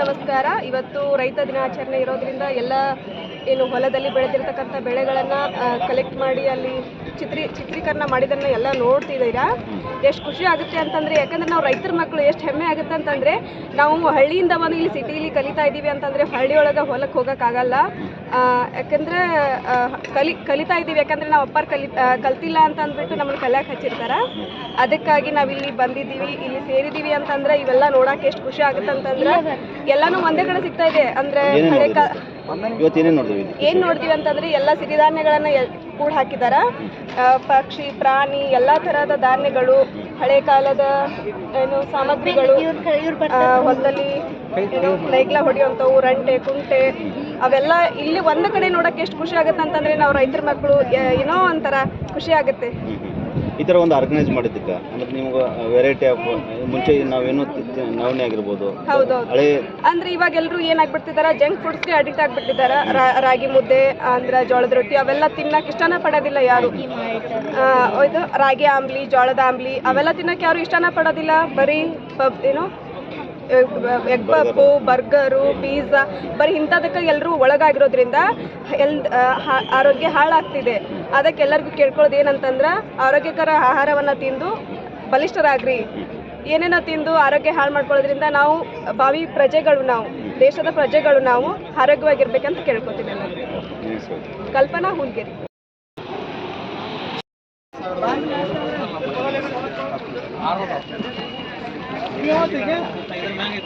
ನಮಸ್ಕಾರ. ಇವತ್ತು ರೈತ ದಿನಾಚರಣೆ ಇರೋದ್ರಿಂದ ಎಲ್ಲ ಏನು ಹೊಲದಲ್ಲಿ ಬೆಳೆದಿರ್ತಕ್ಕಂಥ ಬೆಳೆಗಳನ್ನು ಕಲೆಕ್ಟ್ ಮಾಡಿ ಅಲ್ಲಿ ಚಿತ್ರಿ, ಚಿತ್ರೀಕರಣ ಮಾಡಿದ್ದನ್ನು ಎಲ್ಲ ನೋಡ್ತಿದ್ದೀರಾ? ಎಷ್ಟು ಖುಷಿ ಆಗುತ್ತೆ ಅಂತಂದರೆ, ಯಾಕಂದ್ರೆ ನಾವು ರೈತರ ಮಕ್ಕಳು ಎಷ್ಟು ಹೆಮ್ಮೆ ಆಗುತ್ತೆ ಅಂತಂದರೆ, ನಾವು ಹಳ್ಳಿಯಿಂದ ಬಂದು ಇಲ್ಲಿ ಸಿಟಿಲಿ ಕಲಿತಾ ಇದ್ದೀವಿ ಅಂತಂದರೆ ಹಳ್ಳಿಯೊಳಗೆ ಹೊಲಕ್ಕೆ ಹೋಗೋಕ್ಕಾಗಲ್ಲ ಯಾಕಂದ್ರೆ ಕಲಿ, ಕಲಿತಾ ಇದ್ದೀವಿ. ಯಾಕಂದ್ರೆ ನಾವು ಅಪ್ಪಾರು ಕಲಿ ಕಲ್ತಿಲ್ಲ ಅಂತ ಅಂದ್ಬಿಟ್ಟು ನಮ್ಮನ್ನು ಕಲಿಯಕ್ಕೆ ಹಚ್ಚಿರ್ತಾರ. ಅದಕ್ಕಾಗಿ ನಾವು ಇಲ್ಲಿ ಬಂದಿದ್ದೀವಿ, ಇಲ್ಲಿ ಸೇರಿದ್ದೀವಿ ಅಂತಂದ್ರೆ ಇವೆಲ್ಲ ನೋಡಕ್ಕೆ ಎಷ್ಟು ಖುಷಿ ಆಗುತ್ತೆ ಅಂತಂದ್ರೆ ಎಲ್ಲಾನು ಒಂದೇ ಕಡೆ ಸಿಗ್ತಾ ಇದೆ. ಅಂದ್ರೆ ಹಳೆ ಕಾ ನೋಡಿದ್ವಿ ಏನ್ ನೋಡ್ತೀವಿ ಅಂತಂದ್ರೆ ಎಲ್ಲಾ ಸಿರಿಧಾನ್ಯಗಳನ್ನ ಎಲ್- ಕೂಡ ಹಾಕಿದಾರ. ಆ, ಪಕ್ಷಿ ಪ್ರಾಣಿ ಎಲ್ಲಾ ತರಹದ ಧಾನ್ಯಗಳು ಹಳೆ ಕಾಲದ ಏನು ಸಾಮಗ್ರಿಗಳು ಆ, ಹೊಲದಲ್ಲಿ ಏನು ಹೊಡೆಯುವಂಥವು ರಂಟೆ ಕುಂಟೆ ಅವೆಲ್ಲ ಇಲ್ಲಿ ಒಂದ್ ಕಡೆ ನೋಡಕ್ಕೆ ಎಷ್ಟು ಖುಷಿ ಆಗುತ್ತೆ ಅಂತಂದ್ರೆ ನಾವು ರೈತರ ಮಕ್ಕಳು ಏನೋ ಒಂಥರ ಖುಷಿ ಆಗುತ್ತೆ. ಈ ಥರ ಒಂದು ಆರ್ಗನೈಸ್ ಮಾಡಿದ್ದಕ್ಕೆ. ಅಂದ್ರೆ ನಿಮ್ಗೆ ವೆರೈಟಿ ಆಫ್ ಮುಂಚೆ ನಾವೇನು ನವಣೆ ಆಗಿರ್ಬೋದು. ಹೌದೌದು. ಹಳೆ ಅಂದ್ರೆ ಇವಾಗ ಎಲ್ಲರೂ ಏನಾಗ್ಬಿಡ್ತಿದಾರ ಜಂಕ್ ಫುಡ್ಸ್ಗೆ ಅಡಿಕ್ಟ್ ಆಗ್ಬಿಟ್ಟಿದಾರ ರಾ- ರಾಗಿ ಮುದ್ದೆ ಅಂದ್ರೆ ಜೋಳದ ರೊಟ್ಟಿ ಅವೆಲ್ಲ ತಿನ್ನಕ್ ಇಷ್ಟನ ಪಡೋದಿಲ್ಲ ಯಾರು. ಆ, ಇದು ರಾಗಿ ಆಂಬ್ಲಿ ಜೋಳದ ಆಂಬ್ಲಿ ಅವೆಲ್ಲ ತಿನ್ನಕ್ ಯಾರು ಇಷ್ಟನ ಪಡೋದಿಲ್ಲ. ಬರೀ ಪಬ್ ಏನು ಎಗ್ ಪಪ್ಪು ಬರ್ಗರು ಪಿಜ್ಜಾ ಬರೀ ಇಂಥದಕ್ಕೆ ಎಲ್ಲರೂ ಒಳಗಾಗಿರೋದ್ರಿಂದ ಎಲ್ ಆರೋಗ್ಯ ಹಾಳಾಗ್ತಿದೆ. ಅದಕ್ಕೆ ಎಲ್ಲರಿಗೂ ಕೇಳ್ಕೊಳ್ಳೋದು ಏನಂತಂದ್ರೆ ಆರೋಗ್ಯಕರ ಆಹಾರವನ್ನು ತಿಂದು ಬಲಿಷ್ಠರಾಗ್ರಿ. ಏನೇನೋ ತಿಂದು ಆರೋಗ್ಯ ಹಾಳು ಮಾಡ್ಕೊಳ್ಳೋದ್ರಿಂದ ನಾವು ಭಾವಿ ಪ್ರಜೆಗಳು ನಾವು, ದೇಶದ ಪ್ರಜೆಗಳು ನಾವು ಆರೋಗ್ಯವಾಗಿರ್ಬೇಕಂತ ಕೇಳ್ಕೊತೀವಿ? ಕಲ್ಪನಾ ಹುಲ್ಗೆರಿ. banget.